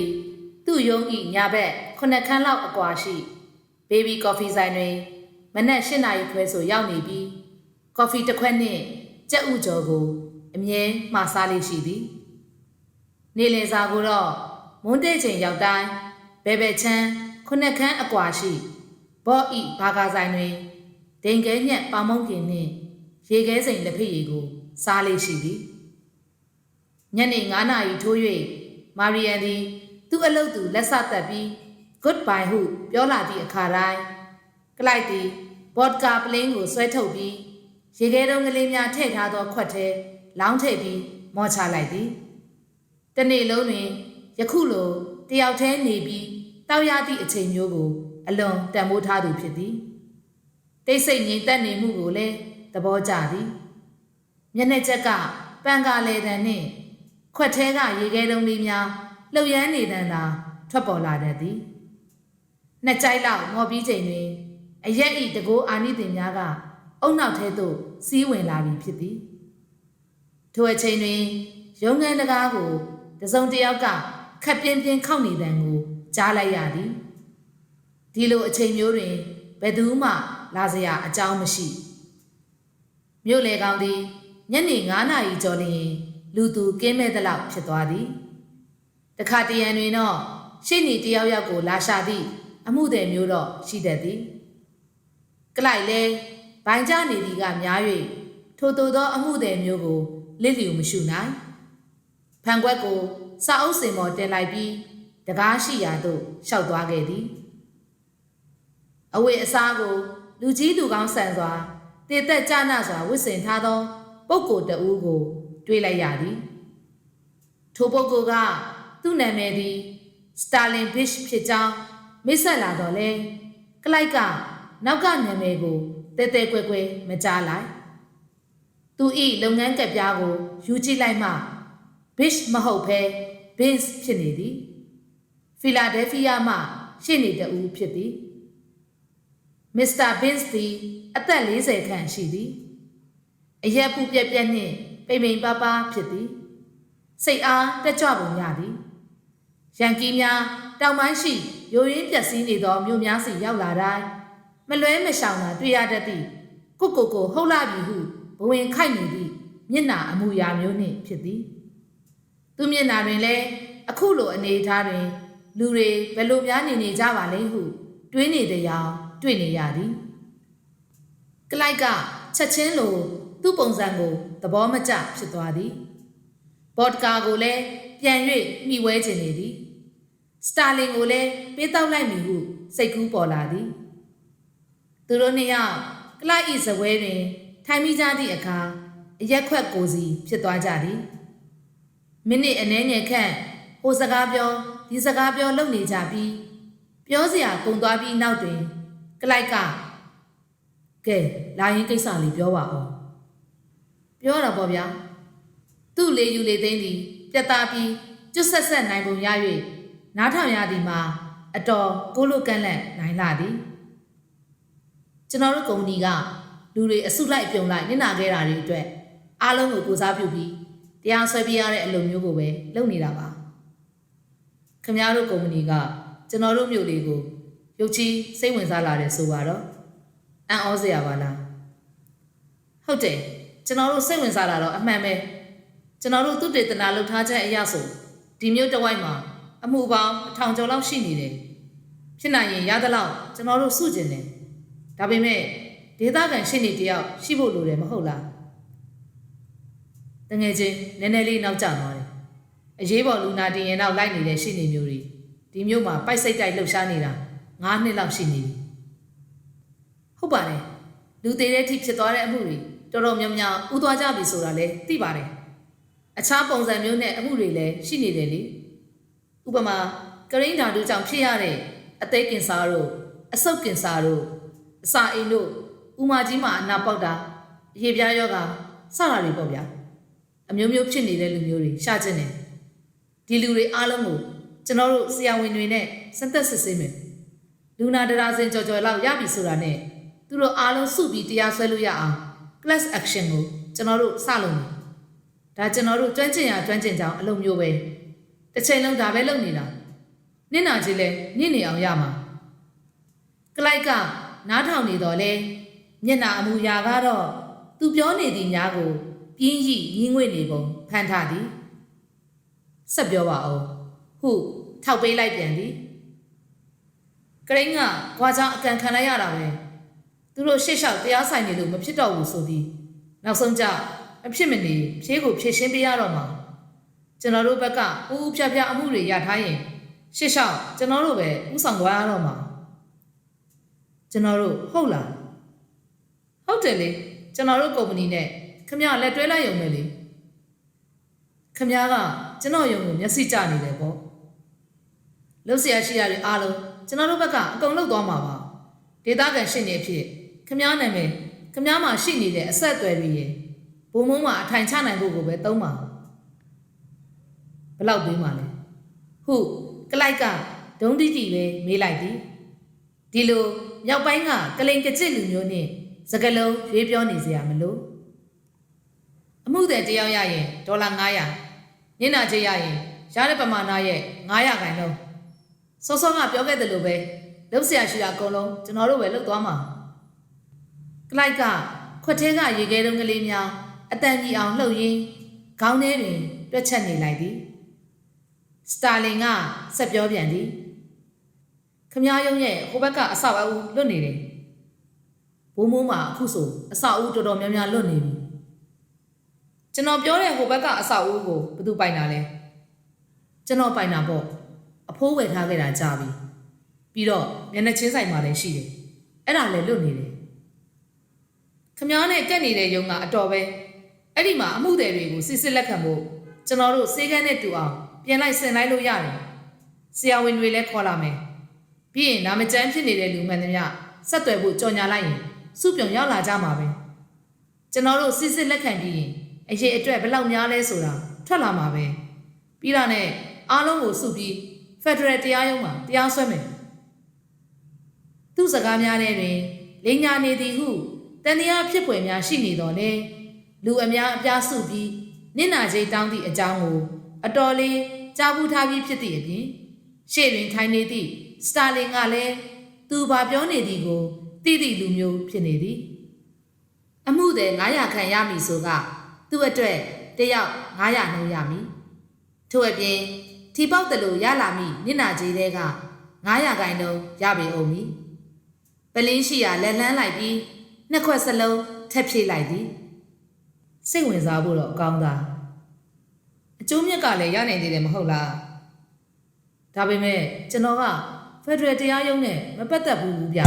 လိုက်သည် သူ့ယုံဤညာဘက်ခုနှစ်ခန်းလောက်အကွာရှိဘေဘီကော်ဖီဆိုင်တွင်မနက်၈နာရီခွဲဆိုရောက်နေပြီးကော်ဖီတစ်ခွက်နှင့်ကြက်ဥကြော်ကိုအမြဲမှာစားလေးရှိသည်နေလည်စာကိုတော့မွန်းတဲ့ချိန်ရောက်တိုင်းဘဲဘဲချမ်းခုနှစ်ခန်းအကွာရှိဘော့ဤဘာကာဆိုင်တွင်ဒိန်ကဲညက်ပေါမုံကင်နှင့်ရေခဲစိန်လက်ဖက်ရည်ကိုစားလေးရှိသည်ညနေ9နာရီထိုး၍မာရီယန်သည် သူ့အလုပ်သူလက်ဆသက်ပြီး goodbye ဟုပြောလာသည့်အခါတိုင်းကလိုက်သည်ဘော့ကာပလင်းကိုဆွဲထုတ်ပြီးရေခဲတုံးကလေးများထည့်ထားသောခွက်ထဲလောင်းထည့်ပြီးမော့ချလိုက်သည်တနေ့လုံးတွင်ယခုလိုတယောက်တည်းနေပြီးတောက်ရသည့်အချိန်မျိုးကို အလွန်တန်ဖိုးထားသူဖြစ်သည်တိတ်ဆိတ်ငြိမ်သက်နေမှုကိုလည်းသဘောကျသည်မျက်နှာချက်ကပန်ကာလေတန်နှင့်ခွက်ထဲကရေခဲတုံးလေးများ လှုပ်ရမ်းနေတန်သာထွက်ပေါ်လာတတ်သည်နှစ်ကြိုက်လောက်မော်ပြီးချိန်တွင်အရက်ဤတကိုးအာနိသင်များကအုံနောက်ထဲသို့စီးဝင်လာပြီဖြစ်သည်ထိုအချိန်တွင်ရုံငန်းတကားကိုတစုံတစ်ယောက်ကခက်ပြင်းပြင်းခောက်နေတန်ကိုကြားလိုက်ရသည်ဒီလိုအချိန်မျိုးတွင်ဘယ်သူမှလာစရာအကြောင်းမရှိမြို့လေကောင်သည်ညနေ9နာရီကျော်လျင်လူသူကင်းမဲ့သလောက်ဖြစ်သွားသည် တခါတရံတွင်တော့ရှေ့နေတယောက်ယောက်ကိုလာရှာသည့်အမှုသည်မျိုးတော့ရှိတတ်သည်ကလိုက်လဲဘိုင်ကြနေသည်ကများ၍ထိုသို့သော အမှုသည်မျိုးကိုလစ်လျူမရှုနိုင်ဖန်ကွက်ကိုစာအုပ်စင်ပေါ်တင်လိုက်ပြီးတကားရှိရာသို့ရှောက်သွားခဲ့သည်အဝေအစားကို လူကြီးသူကောင်းဆန်စွာတည်သက်ကြနာစွာဝစ်စင်ထားသော ပုဂ္ဂိုလ်တဦးကို တွေးလိုက်ရသည်ထိုပုဂ္ဂိုလ်က သူ့နာမည်သည်စတာလင်ဘစ်ဖြစ်ကြောင်းမိတ်ဆက်လာတော့လေကလိုက်ကနောက်ကနာမည်ကိုတဲတဲကွဲကွဲမကြားလိုက်သူဤလုပ်ငန်းကက်ပြားကိုယူကြည့်လိုက်မှ bich မဟုတ်ဘဲ bins ဖြစ်နေသည်ဖီလာဒဲဖီးယားမှရှေ့နေတဦးဖြစ်သည်မစ္စတာဘင်းစ်သည်အသက်40ခန့်ရှိသည်အရက်ပူပြက်ပြက်နှင့်ပိန်ပိန်ပါပါဖြစ်သည်စိတ်အားတက်ကြွပုံရသည် ရန်ကီးများတောင်ပိုင်းရှိယိုရင်းပျက်စီးနေသောမြို့များစီရောက်လာတိုင်းမလွဲမရှောင်တာတွေ့ရတတ်သည့်ကိုကိုကိုဟုတ်လာပြီဟုဘဝင်ခိုက်နေသည့်မျက်နာအမူအရာမျိုးနှင့်ဖြစ်သည်သူမျက်နာတွင်လည်းအခုလိုအနေအထားတွင်လူတွေဘယ်လိုများနေနေကြပါလဲဟုတွေးနေတဲ့ရောင်တွေ့နေရသည်ကလိုက်ကချက်ချင်းလိုသူ့ပုံစံကိုသဘောမကျဖြစ်သွားသည်ဘော့ဒကာကိုလည်းပြန်၍မိဝဲခြင်းနေသည် စတာလင်ကိုလည်းပေးတောက်လိုက်မည်ဟုစိတ်ကူးပေါ်လာသည်သူတို့နှစ်ယောက်ကလိုက်ဤဇပွဲတွင်ထိုင်မိကြသည့်အခါအရက်ခွက်ကိုစီဖြစ်သွားကြသည်မိနစ်အနည်းငယ်ခန့်ဟိုစကားပြောဒီစကားပြောလုပ်နေကြပြီးပြောစရာကုန်သွားပြီးနောက်တွင်ကလိုက်ကကဲလာရင်ကိစ္စလေးပြောပါအောင်ပြောတော့ပေါ့ဗျာသူ့လေယူလေသိန်းသည်ပြတ်သားပြီးကျွတ်ဆက်ဆက်နိုင်ပုံရ၍ နားထောင်ရသည်မှာအတော်ကိုလိုကန့်လန့်နိုင်လာသည်ကျွန်တော်တို့ကုမ္ပဏီကလူတွေအစုလိုက်အပြုံလိုက်နစ်နာခဲ့တာတွေအတွက်အားလုံးကိုကိုစားပြုပြီးတရားဆွဲပြရတဲ့အလုပ်မျိုးကိုပဲလုပ်နေတာပါခင်ဗျားတို့ကုမ္ပဏီကကျွန်တော်တို့မြို့လေးကိုရုပ်ချီးစိတ်ဝင်စားလာတယ်ဆိုပါတော့အံ့ဩစရာပါလားဟုတ်တယ်ကျွန်တော်တို့စိတ်ဝင်စားလာတော့အမှန်ပဲကျွန်တော်တို့သူတေသနာလှုပ်ထားချက်အရဆိုဒီမြို့တစ်ဝိုက်မှာ အမှုပေါင်းအထောင်ကျော်လောက်ရှိနေတယ်ဖြစ်နိုင်ရင်ရသလောက်ကျွန်တော်တို့စုကျင်တယ်ဒါပေမဲ့ဒေသခံရှင်းနေတယောက်ရှိဖို့လိုတယ်မဟုတ်လားတငယ်ချင်းနည်းနည်းလေးနောက်ကျသွားတယ်အရေးပေါ်လူနာတင်ရင်တော့လိုက်နေတဲ့ရှင်းနေမျိုးတွေဒီမျိုးမှာပိုက်စိတ်တိုက်လှုပ်ရှားနေတာ9နှစ်လောက်ရှိနေပြီဟုတ်ပါတယ်လူသေးတဲ့အထိဖြစ်သွားတဲ့အမှုတွေတော်တော်များများဥသွားကြပြီဆိုတာလည်းသိပါတယ်အခြားပုံစံမျိုးနဲ့အမှုတွေလည်းရှိနေတယ်လေ ဥပမာကရင်းဓာတုကြောင့်ဖြစ်ရတဲ့အသေးကင်ဆာတို့အဆုတ်ကင်ဆာတို့အစာအိမ်တို့ဥမာကြီးမှာအနာပေါက်တာအရေပြားယောဂါစတာတွေပေါ့ဗျာအမျိုးမျိုးဖြစ်နေတဲ့လူမျိုးတွေရှာကျင်တယ်ဒီလူတွေအားလုံးကိုကျွန်တော်တို့ဆရာဝန်တွေနဲ့စက်သက်စစ်ဆေးမယ်လူနာဒရာစင်ကြော်ကြော်လောက်ရပြီဆိုတာနဲ့သူတို့အားလုံးစုပြီးတရားစွဲလို့ရအောင် class action ကိုကျွန်တော်တို့စလုပ်မယ်ဒါကျွန်တော်တို့ကျွမ်းကျင်ရာကျွမ်းကျင်ကြောင်းအလုပ်မျိုးပဲ တစ်ချိန်လုံးဒါပဲလုပ်နေတာနင့်နာကြီးလဲနင့်နေအောင်ရမှာကလိုက်ကနားထောင်နေတော့လဲမျက်နာအမူအရာကတော့သူပြောနေသည်များကိုပြင်းရိရင်းငွေ့နေပုံဖန်ထားသည်ဆက်ပြောပါအောင်ဟုထောက်ပေးလိုက်ပြန်သည်ကရိန်းကကွာချောင်းအကန်ခံလိုက်ရတာပဲသူတို့ရှေ့လျှောက်တရားဆိုင်နေလို့မဖြစ်တော့ဘူးဆိုပြီးနောက်ဆုံးကြအဖြစ်မနေဖြေးကိုဖြည့်ရှင်းပေးရတော့မှာ ကျွန်တော်တို့ဘက်ကပူပူဖြာဖြာအမှုတွေရထားရင်ရှစ်ရှောင်းကျွန်တော်တို့ပဲဥဆောင်သွားရတော့မှာကျွန်တော်တို့ဟုတ်လားဟုတ်တယ်လေကျွန်တော်တို့ကုမ္ပဏီနဲ့ခမရလက်တွဲလိုက်ရုံပဲလေခမရကကျွန်တော်ရုံကိုမျက်စိကျနေတယ်ပေါ့လှုပ်ရှားရှိရတဲ့အားလုံးကျွန်တော်တို့ဘက်ကအကုန်လှုပ်သွားမှာပါဒေတာကန်ရှင်းနေဖြစ်ခမရနာမည်ခမရမှာရှိနေတဲ့အဆက်အသွယ်တွေရေဘုံဘုံမှာအထိုင်ချနိုင်ဖို့ကိုပဲသုံးပါ ဘယ်လောက်ပေးမှလဲဟုကလိုက်ကဒုံးတိတိပဲမေးလိုက်သည်ဒီလိုမြောက်ပိုင်းကကလိန်ကကြစ်လူမျိုးနဲ့စကလုံးရွေးပြောနေစရာမလိုအမှုတဲ့တယောက်ရရင်ဒေါ်လာ900ညနာချေရရင်ရတဲ့ပမာဏရဲ့900ခိုင်တော့စောစောကပြောခဲ့တယ်လို့ပဲလုံးဆရာရှိတာအကုန်လုံးကျွန်တော်တို့ပဲလုတ်သွားမှာကလိုက်ကခွက်ထဲကရေခဲတုံးကလေးများအတန်ကြီးအောင်လှုပ်ရင်းခေါင်းထဲတွင်တွက်ချက်နေလိုက်သည် စတာလင်ကဆက်ပြောပြန်သည်ခမားယုံရဲ့ဟိုဘက်ကအဆောက်အဦလွတ်နေတယ်ဘိုးမိုးမှာအခုဆိုအဆောက်အဦတော်တော်များများလွတ်နေပြီကျွန်တော်ပြောတဲ့ဟိုဘက်ကအဆောက်အဦကိုဘယ်သူပိုင်တာလဲကျွန်တော်ပိုင်တာပေါ့အဖိုးဝယ်ထားခဲ့တာကြာပြီပြီးတော့မျက်နှာချင်းဆိုင်မှာလည်းရှိတယ်အဲ့ဒါလည်းလွတ်နေတယ်ခမားနဲ့ကက်နေတဲ့ယုံကအတော်ပဲအဲ့ဒီမှာအမှုတွေတွေကိုစစ်စစ်လက်ခံဖို့ကျွန်တော်တို့စေကန်းနဲ့တူအောင် ပြန်လိုက်ဆင်လိုက်လို့ရတယ်ဆရာဝန်တွေလည်းခေါ်လာမယ်ပြီးရင်နာမကျန်းဖြစ်နေတဲ့လူမှန်သမျှဆက်သွယ်ဖို့ကြော်ညာလိုက်ရင်စုပြုံရောက်လာကြမှာပဲကျွန်တော်တို့စစ်စစ်လက်ခံပြီးရင်အရေးအတွက်ဘယ်လောက်များလဲဆိုတာထွက်လာမှာပဲပြီးတာနဲ့အားလုံးကိုစုပြီးဖက်ဒရယ်တရားရုံးမှာတရားစွဲမယ်သူ့စကားများတဲ့တွင်လိညာနေသည်ဟုတန်တရားဖြစ်ပွေများရှိနေတော်လဲလူအများအပြားစုပြီးနင့်နာချိတောင်းသည့်အကြောင်းကိုအတော်လေး ကြားဘူးထားပြီးဖြစ်သည့်အပြင်ရှေ့တွင်ထိုင်နေသည့်စတာလင်ကလည်းသူဘာပြောနေသည်ကိုသိသည့်လူမျိုးဖြစ်နေသည်အမှုသည်900ခန့်ရမည်ဆိုကသူ့အတွက်တယောက်900နှုန်းရမည်ထို့အပြင်ထီပေါက်တယ်လို့ရလာမည်နင့်နာကြီးတဲ့က900ခိုင်နှုန်းရပေအောင်မည်ပလင်းရှိရာလက်လန်းလိုက်ပြီးနှစ်ခွက်စလုံးထက်ဖြည့်လိုက်သည်စိတ်ဝင်စားဖို့တော့အကောင်းသားအ ကျိုးမြတ်ကလည်းရနိုင်သေးတယ်မဟုတ်လားဒါပေမဲ့ကျွန်တော်ကဖက်ဒရယ်တရားရုံးနဲ့မပတ်သက်ဘူးဗျာ